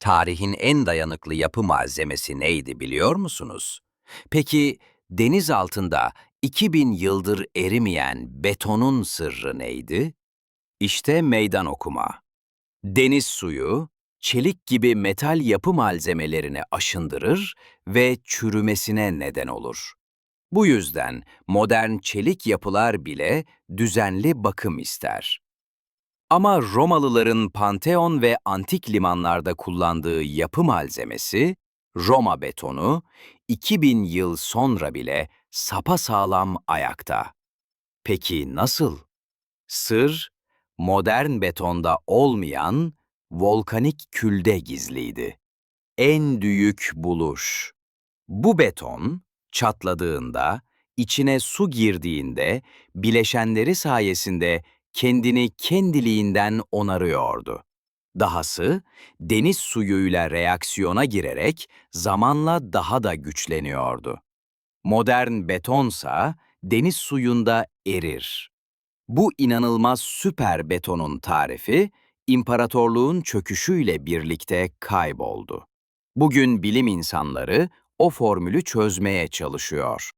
Tarihin en dayanıklı yapı malzemesi neydi biliyor musunuz? Peki deniz altında 2000 yıldır erimeyen betonun sırrı neydi? İşte meydan okuma. Deniz suyu, çelik gibi metal yapı malzemelerini aşındırır ve çürümesine neden olur. Bu yüzden modern çelik yapılar bile düzenli bakım ister. Ama Romalıların Panteon ve antik limanlarda kullandığı yapı malzemesi, Roma betonu, 2000 yıl sonra bile sapasağlam ayakta. Peki nasıl? Sır, modern betonda olmayan volkanik külde gizliydi. En büyük buluş. Bu beton, çatladığında, içine su girdiğinde, bileşenleri sayesinde kendini kendiliğinden onarıyordu. Dahası, deniz suyuyla reaksiyona girerek zamanla daha da güçleniyordu. Modern betonsa deniz suyunda erir. Bu inanılmaz süper betonun tarifi, imparatorluğun çöküşüyle birlikte kayboldu. Bugün bilim insanları o formülü çözmeye çalışıyor.